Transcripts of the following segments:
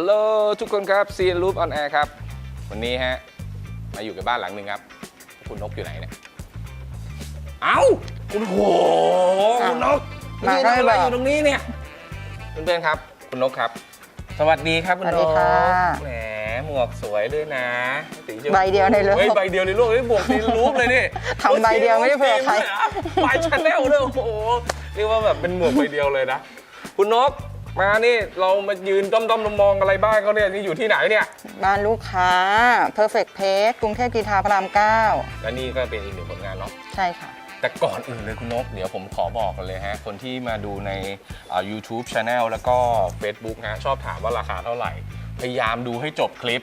ฮัลโหลทุกคนครับซีนรูปออนแอร์ครับ วันนี้ฮะ มาอยู่กับบ้านหลังหนึ่งครับ คุณนกอยู่ไหนเนี่ย เอ้าคุณโหคุณนกมานี่ก็ทำไม่อะไรบอกอยู่ตรงนี้เนี่ยเพื่อนๆครับ คุณนกครับ สวัสดีครับคุณสวัสนดีกค่ะ แหมหมวกสวยด้วยนะสีชมพูใบเดียวในโลกเฮ้ยใบเดียวในโลกนี่บวกซีนรูปเลยนี่ทำใบเดียวไม่ได้เผื่อใครใบชาแนลด้วยโอ้โหเรียกว่าแบบเป็นหมวกใบเดียวเลยนะ คุณนก มานี่เรามายืนด้อมๆมองๆอะไรบ้างเขาเนี่ยนี่อยู่ที่ไหนเนี่ย บ้านลูกค้า Perfect p a c e กรุงเทพกีทาพระรามและนี่ก็เป็นอีกหนึ่งผลงานเนาะ9ใช่ค่ะ แต่ก่อนอื่นเลยคุณนก เดี๋ยวผมขอบอกกันเลยฮะ คนที่มาดูในอ่า YouTube Channel แล้วก็ Facebook ฮะชอบถามว่าราคาเท่าไหร่ พยายามดูให้จบคลิป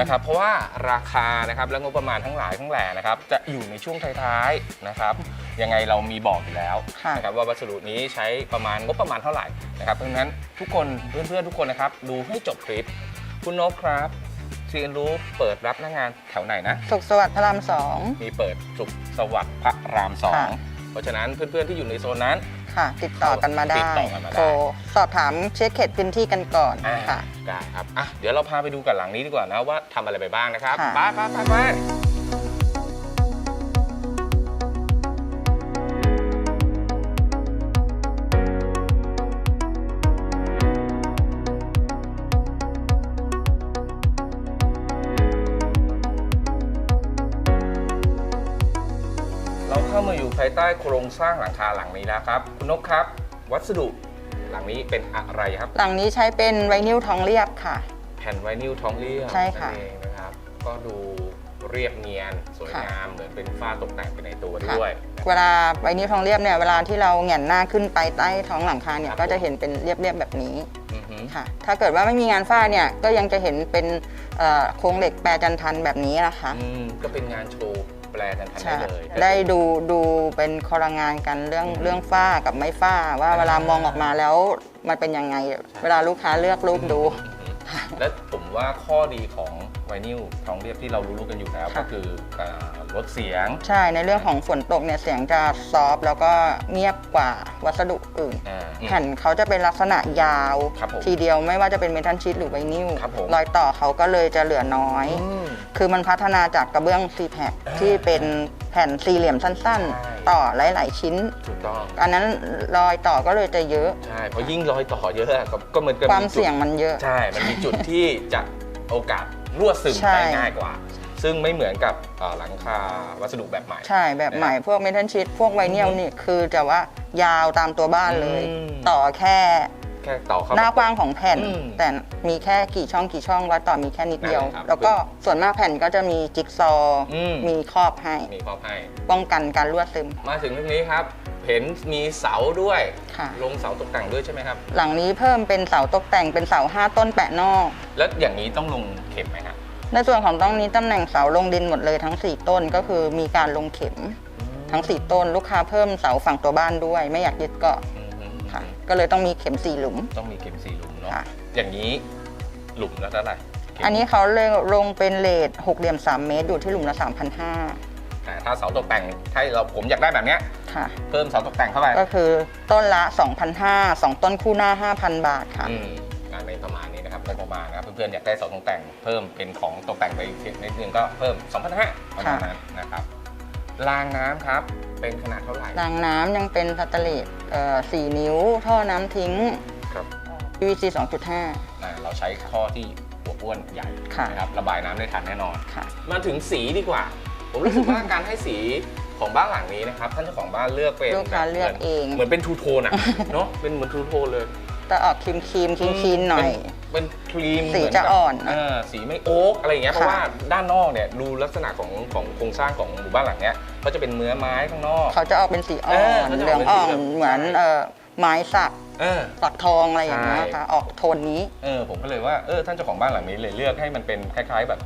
นะครับ เพราะว่าราคานะครับและงบประมาณทั้งหลายทั้งแหล่นะครับ จะอยู่ในช่วงท้ายๆนะครับ ยังไงเรามีบอกอยู่แล้วค่ะ นะครับว่าวัสดุนี้ใช้ประมาณงบประมาณเท่าไหร่นะครับเพราะฉะนั้นทุกคนเพื่อนๆทุกคนนะครับดูให้จบคลิป คุณนกครับซีนรู้เปิดรับหน้างานแถวไหนนะ สุขสวัสดิ์พระรามมีเปิดสุขสวัสดิ์พระรามสองค่ะ เพราะฉะนั้นเพื่อนๆที่อยู่ในโซนนั้น2ค่ะ ติดต่อกันมาได้ติดต่อกันมาได้ โทรสอบถามเช็คเขตพื้นที่กันก่อนอ่าค่ะ ได้ครับอะเดี๋ยวเราพาไปดูกันหลังนี้ดีกว่านะว่าทำอะไรไปบ้างนะครับค่ะ ไปไปไปไป อยู่ภายใต้โครงสร้างหลังคาหลังนี้แล้วครับ คุณนกครับ วัสดุหลังนี้เป็นอะไรครับ หลังนี้ใช้เป็นไวนิลทองเรียบค่ะ แผ่นไวนิลท้องเรียบใช่ค่ะนั่นเองนะครับ ก็ดูเรียบเนียนสวยค่ะงามเหมือนเป็นฝ้าตกแต่งไปในตัวค่ะด้วย เวลาไวนิลทองเรียบเนี่ยเวลาที่เราแหงนหน้าขึ้นไปใต้ท้องหลังคาเนี่ยก็จะเห็นเป็นเรียบๆแบบนี้อือหือค่ะ ถ้าเกิดว่าไม่มีงานฝ้าเนี่ยก็ยังจะเห็นเป็นเอ่อโครงเหล็กแปรจันทันแบบนี้นะคะอืมก็เป็นงานโชว์ แปลกันทันใช่ได้เลยได้ดูดูเป็นคอลังงานกันเรื่องอืมเรื่องฝ้ากับไม่ฝ้าว่าอ่าเวลามองออกมาแล้วมันเป็นยังไง เวลาลูกค้าเลือกรูปดูอือหือและผมว่าข้อดีของไวนิลท้องเรียบที่เรารู้ๆกันอยู่แล้วค่ะก็คือการ ลดเสียงใช่ในเรื่องของฝนตกเนี่ยเสียงจะซอฟต์แล้วก็เงียบกว่าวัสดุอื่น อ่า แผ่นเขาจะเป็นลักษณะยาว ครับผมทีเดียวไม่ว่าจะเป็นเมทัลชีตหรือไวนิลครับผม รอยต่อเขาก็เลยจะเหลือน้อย อืม คือมันพัฒนาจากกระเบื้องซีแพคอ่าที่เป็นแผ่นสี่เหลี่ยมสั้นใช่ ๆ ต่อหลาย ๆ ชิ้น ถูกต้อง อันนั้นรอยต่อก็เลยจะเยอะ ใช่เพราะยิ่งรอยต่อเยอะก็ก็เหมือนกับความจุดเสี่ยงมันเยอะ ใช่ มันมีจุดที่จะโอกาสรั่วซึมใช่ ได้ง่ายกว่า ซึ่งไม่เหมือนกับเอ่อหลังคาวัสดุแบบใหม่ ใช่แบบใหม่ พวกเมทัลชีตพวกไวนิลนี่คือจะว่ายาวตามตัวบ้านเลยอืมต่อแค่แค่ต่อเข้าหน้ากว้างของแผ่นอืมแต่มีแค่กี่ช่องกี่ช่องรอยต่อมีแค่นิดเดียวนั่นแหละครับแล้วก็ส่วนมากแผ่นก็จะมีจิ๊กซอว์อืมมีครอบให้มีครอบให้ ป้องกันการรั่วซึม มาถึงตรงนี้ครับเห็นมีเสาด้วยค่ะลงเสาตกแต่งด้วยใช่ไหมครับ หลังนี้เพิ่มเป็นเสาตกแต่งเป็นเสาห้าต้นแปะนอก แล้วอย่างนี้ต้องลงเข็มไหมฮะ ในส่วนของต้องนี้ตำแหน่งเสาลงดินหมดเลยทั้ง 4 ต้นก็คือมีการลงเข็มทั้ง 4 ต้นลูกค้าเพิ่มเสาฝั่งตัวบ้านด้วย ไม่อยากยึดเกาะอืมอืมค่ะ ก็เลยต้องมีเข็มสี่หลุม ต้องมีเข็มสี่หลุมเนาะค่ะ อย่างนี้หลุมละเท่าไหร่เข็มอันนี้เขาเลยลงเป็นเลทหกเหลี่ยม 3 เมตรอยู่ที่หลุมละ3,500อ่าถ้าเสาตกแต่งถ้าเราผมอยากได้แบบเนี้ยค่ะ เพิ่มเสาตกแต่งเข้าไปก็คือต้นละ2,500 2ต้นคู่หน้า 5,000 บาทค่ะ อืมงานในประมาณนี้ นะครับงบประมาณนะครับเพื่อนๆอยากได้เสาตกแต่งเพิ่มเป็นของตกแต่งไปอีกนิดนึงก็เพิ่ม2,500ประมาณนั้นนะครับรางน้ำครับเป็นขนาดเท่าไหร่รางน้ำยังเป็นสแตนเลสเอ่อ4นิ้ว ท่อน้ำทิ้ง ครับ PVC 2.5 อ่าเราใช้ข้อที่หัวอ้วนใหญ่ค่ะ นะครับระบายน้ำได้ทันแน่นอน ค่ะ มาถึงสีดีกว่า ผมรู้สึกว่า การให้สีของบ้านหลังนี้นะครับ ท่านเจ้าของบ้านเลือกเป็นลูกค้าเลือกเอง เหมือนเป็นทูโทนอะ เนาะเป็นเหมือนทูโทนเลย จะออกครีมครีมคลีนคลีนหน่อย เป็น เป็นครีมสีเหมืจะกับอ่อนเออสีไม่โอ๊กอะไรอย่างเงี้ยเพค่ะ ราะว่าด้านนอกเนี่ยดูลักษณะของของโครงสร้างของหมู่บ้านหลังเนี้ยก็จะเป็นเนื้อไม้ข้างนอก เขาจะออกเป็นสีอ่อเออนเขาจะเหลือออกงเป็นสีอ่อนแบบเหมือนเอ่อไม้สักเออ สักทองอะไรอย่างเงี้ยใช่ ค่ะ ออกโทนนี้ เออผมก็เลยว่าเออท่านเจ้าของบ้านหลังนี้เลยเลือกให้มันเป็นคล้าย ๆ แบบ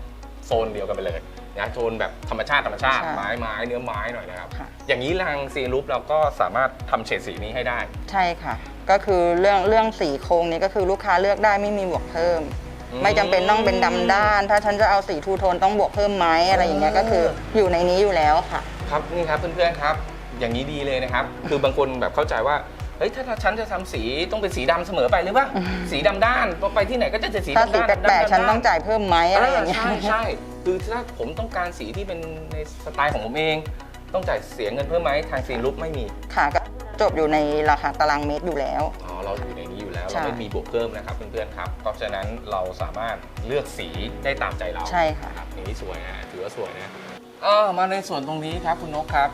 โซนเดียวกันไปเลย นะโซนแบบธรรมชาติธรรมชาติใช่ไม้ไม้เนื้อไม้หน่อยนะครับ ค่ะ อย่างนี้ทางซีรูปเราก็สามารถทำเฉดสีนี้ให้ได้ ใช่ค่ะ ก็คือเรื่องเรื่องสีโครงนี้ก็คือลูกค้าเลือกได้ไม่มีบวกเพิ่ม อืมไม่จำเป็นต้องเป็นดำด้าน ถ้าฉันจะเอาสีทูโทนต้องบวกเพิ่มไหมอะไรอย่างเงี้ยก็คืออยู่ในนี้อยู่แล้วค่ะ ครับนี่ครับเพื่อนๆครับ อย่างนี้ดีเลยนะครับ คือบางคนแบบเข้าใจว่า เฮ้ยถ้าถ้าฉันจะทำสีต้องเป็นสีดำเสมอไปหรือเปล่าสีดำด้านพอไปที่ไหนก็จะเป็นสีถ้าดำสีด้านแปลกดำๆฉันด้ต้องจ่ายเพิ่มไหมอะไรอย่างเงี้ย ใช่ใช่คือถ้าผมต้องการสีที่เป็นในสไตล์ของผมเอง ต้องจ่ายเสียเงินเพิ่มไหมทางซีลุปไม่มี ค่ะก็จบอยู่ในราคาตารางเมตรอยู่แล้ว อ๋อเราอยู่ในนี้อยู่แล้ว ใช่ เราไม่มีบวกเพิ่มนะครับเพื่อนๆครับเพราะฉะนั้นเราสามารถเลือกสีได้ตามใจเราใช่ค่ะ ครับอย่างนี้สวยนะถือว่าสวยนะเออมาในส่วนตรงนี้ครับคุณนกครับ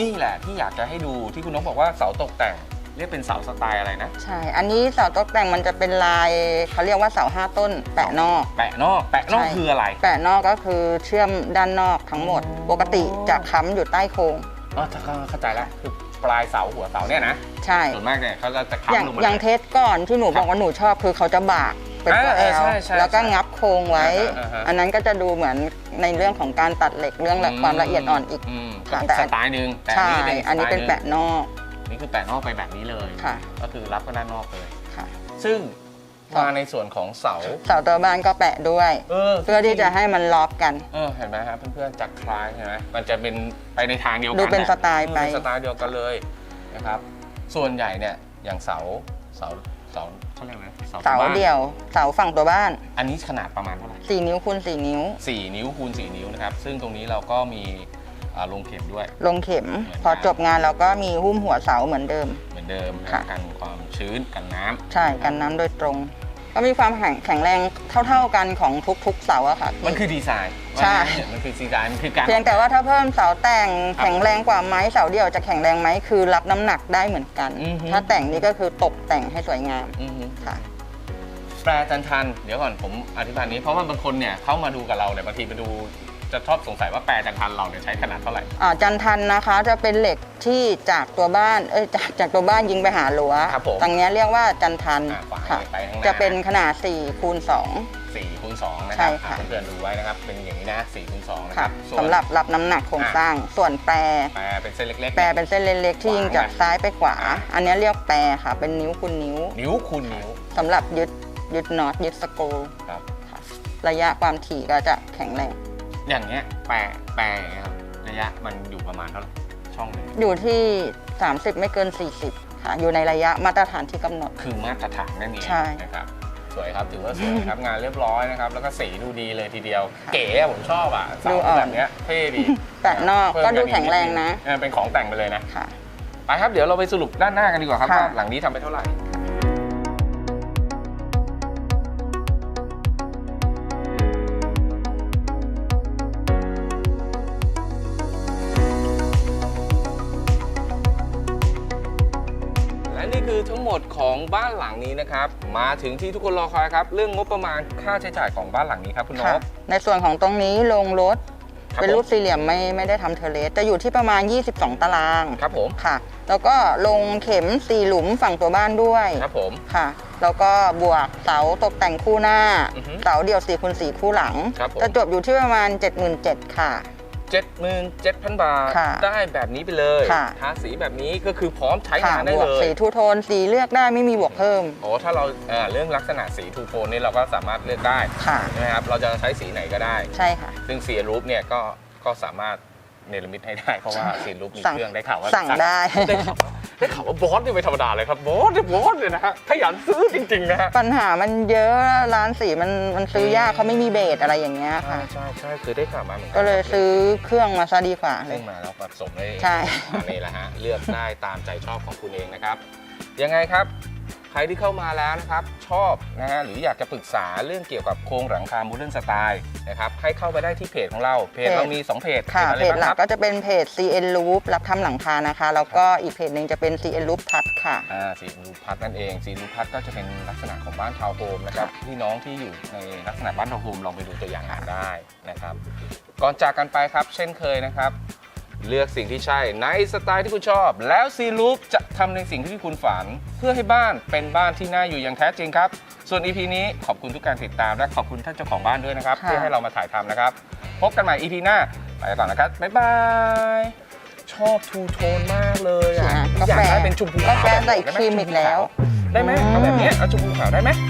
นี่แหละที่อยากจะให้ดูที่คุณนกบอกว่าเสาตกแต่ง เรียกเป็นเสาสไตล์อะไรนะ ใช่ อันนี้เสาตกแต่งมันจะเป็นลายเขาเรียกว่าเสาห้าต้น แปะนอก แปะนอก แปะนอกใช่ คืออะไรแปะนอกก็คือเชื่อมด้านนอกทั้งหมดอ๋อปกติจะค้ำอยู่ใต้โครงอ๋อถ้าเข้าใจแล้วคือปลายเสาหัวเสาเนี่ยนะใช่ ส่วนมากเนี่ยเขาจะจะอย่างค้ำลงมาอย่างเลยเทสก่อนที่หนูบอกว่าหนูชอบคือเขาจะบากเป็นตัวอ่าแอเออลใช่ใช่แล้วก็ใช่งับโครงไว้ อ่าฮะอ่าฮะ อันนั้นก็จะดูเหมือนในเรื่องของการตัดเหล็กเรื่องความละเอียดอ่อนอีก มค่ะก็แต่เป็นสไตล์หนึ่งแต่ใช่อัอันนี้เป็นสไตล์หงแปะนอก นี่คือแปะนอกไปแบบนี้เลยค่ะ ก็คือรับก็ด้านนอกเลย ค่ะ ซึ่งค่ะมาในส่วนของเสา เสาตัวบ้านก็แปะด้วย เออเพื่อที่จะให้มันล็อกกัน เออเห็นไหมครับเพื่อนๆจากคล้ายใช่ไหมมันจะเป็นไปในทางเดียวกันดูเป็นอะสไตล์ไปเออเป็นสไตล์เดียวกันเลยนะครับ ส่วนใหญ่เนี่ยอย่างเสาเสาเสาเขาเรียกอะไรเสาเสาบ้นเดี่ยว เสาฝั่งตัวบ้าน อันนี้ขนาดประมาณเท่าไหร่4นิ้วคูณ4นิ้วสี่นิ้วคูณสี่นิ้วนะครับ ซึ่งตรงนี้เราก็มี อ่าลงเข็มด้วย ลงเข็มเหมือนกันพอจบงานเราก็มีหุ้มหัวเสาเหมือนเดิม เหมือนเดิมนะค่ะ กันความชื้นกันน้ำใช่กันน้ำโดยตรง ก็มีความแข็งแข็งแรงเท่า ๆกันของทุกๆเสาอะค่ะ มันคือดีไซน์ใช่ ว่าอย่างนั้นมันคือดีไซน์มันคือการ เพียงแต่ว่าถ้าเพิ่มเสาแต่งแข็งแรงกว่าไม้เสาเดี่ยวจะแข็งแรงไหมคือรับน้ำหนักได้เหมือนกัน อือฮึ ถ้าแต่งนี่ก็คือตกแต่งให้สวยงามอือฮึ ค่ะ แปรจันทัน เดี๋ยวก่อนผมอธิบายนี้ เพราะว่าบางคนเนี่ยเข้ามาดูกับเราเนี่ยบางทีไปดู จะชอบสงสัยว่าแปรจันทันเราเนี่ยใช้ขนาดเท่าไหร่ อ่าจันทันนะคะจะเป็นเหล็กที่จากตัวบ้านเอ้ยจากจากตัวบ้านยิงไปหาหลัวครับผมตรงเนี้ยเรียกว่าจันทันอ่าฝาค่ะไปข้างหน้า จะเป็นขนาด4คูณ2 4คูณ2นะคใช่รับค่ะ อ่าเพื่อนๆดูไว้นะครับ เป็นอย่างนี้นะ4คูณ2นะคค่ะรับส่วนสำหรับรับน้ำหนักโครงสร้าง ส่วนแปร แปรเป็นเส้นเล็กๆ แปรเป็นเส้นเล็กๆที่ยิงจากซ้ายไปขวาอันเนี้ยเรียกแปรค่ะ เป็นนิ้วคูณนิ้วนิ้วคูณนิ้วสำหรับยึดยึดน็อตยึดสกรูครับ ค่ะระยะความถี่ก็จะแข็งแรง อย่างเงี้ยแปรแปรอย่างเงี้ยครับระยะมันอยู่ประมาณเท่าไหร่ช่องหนึ่งอยู่ที่ 30 ไม่เกิน 40 ค่ะ อยู่ในระยะมาตรฐานที่กำหนด คือมาตรฐานนั่นเองใช่นะครับสวยครับถือว่าสวยนะครับงานเรียบร้อยนะครับ แล้วก็สีดูดีเลยทีเดียวเก๋อะผมชอบอะเสาดูอ่อน แบบเนี้ยเท่ดีแปะนอกเพิ่มก็ดูอีแข็งแรงนะเออเป็นของแต่งไปเลยนะค่ะ ไปครับเดี๋ยวเราไปสรุปด้านหน้ากันดีกว่าครับค่ะ ว่าหลังนี้ทำไปเท่าไหร่ ทั้งหมดของบ้านหลังนี้นะครับ มาถึงที่ทุกคนรอคอยครับ เรื่องงบประมาณค่าใช้จ่ายของบ้านหลังนี้ครับคุณนค่ะกในส่วนของตรงนี้ลงรถ ครับเป็นรูปผม สี่เหลี่ยมไม่ไม่ได้ทำเทเลสจะอยู่ที่ประมาณ 22 ตารางครับผมค่ะ แล้วก็ลงเข็มสี่หลุมฝั่งตัวบ้านด้วยครับผม ค่ะ แล้วก็บวกเสาตกแต่งคู่หน้า อือฮึเสาเดี่ยว4คูณ4คู่หลัง ครับผม จะจบอยู่ที่ประมาณ 77,000ค่ะ 77,000 บาท ค่ะได้แบบนี้ไปเลยค่ะ ทาสีแบบนี้ก็คือพร้อมใช้ค่ะงานได้บวเลกยสีทูโทนสีเลือกได้ไม่มีบวกเพิ่มโอ้ถ้าเราเอ่อเรื่องลักษณะสีทูโทนนี่เราก็สามารถเลือกได้ค่ะใช่ไหมครับ เราจะใช้สีไหนก็ได้ ใช่ค่ะ ซึ่งซีรูปเนี่ยก็ก็สามารถ เนรมิตให้ได้ เพราะว่าซีรูปมีสั่งเครื่องได้ข่าวว่าสั่งได้ ได้ข่าวว่าได้ข่าวว่าบอสนี่ไม่ธรรมดาเลยครับบอสเนี่ยบอสเลยนะฮะขยันซื้อจริงๆนะฮะปัญหามันเยอะร้านสีมันมันซื้อยากเขาไม่มีเบสอะไรอย่างเงี้ยใช่ค่ะ ใช่ใช่คือได้ข่าวมาเหมือนกัก็เลยซื้อเครื่องมาซะดีกว่าเลซึ่ย งมาแล้วผสมได้ใช่ อันนี้แหละฮะเลือกได้ตามใจชอบของคุณเองนะครับ ยังไงครับ ใครที่เข้ามาแล้วนะครับ ชอบนะฮะหรืออยากจะปรึกษาเรื่องเกี่ยวกับโครงหลังคาโมเดิร์นสไตล์นะครับให้เข้าไปได้ที่เพจของเราเพจเพจ เรามี 2 เพจค่ะอะไรเพจบ้างหลัคกรับก็จะเป็นเพจ CN Loop รับทำหลังคานะคะ แล้วก็อีกเพจหนึ่งจะเป็น CN Loop พัดค่ะ อ่าสีรูปพัดนั่นเองสีรูปพัดก็จะเป็นลักษณะของบ้านทาวน์โฮมนะครับพี่น้องที่อยู่ในลักษณะบ้านทาวน์โฮมลองไปดูตัวอย่างงานได้นะครับ ก่อนจากกันไปครับ เช่นเคยนะครับ เลือกสิ่งที่ใช่ในสไตล์ที่คุณชอบ แล้วซีลูปจะทำในสิ่งที่คุณฝัน เพื่อให้บ้านเป็นบ้านที่น่าอยู่อย่างแท้จริงครับ ส่วน EP นี้ขอบคุณทุกการติดตามและขอบคุณท่านเจ้าของบ้านด้วยนะครับ ค่ะ ที่ให้เรามาถ่ายทำนะครับ พบกันใหม่ EP หน้าไปก่อนนะครับบ๊ายบายชอบทูโทนมากเลยอะกาอยากแฟได้เป็นชมพูขาวกาแฟใส่แบบครีมอีกแล้ว ได้ไหมเอาแบบเนี้ยเอาชมพูขาวได้ไหมค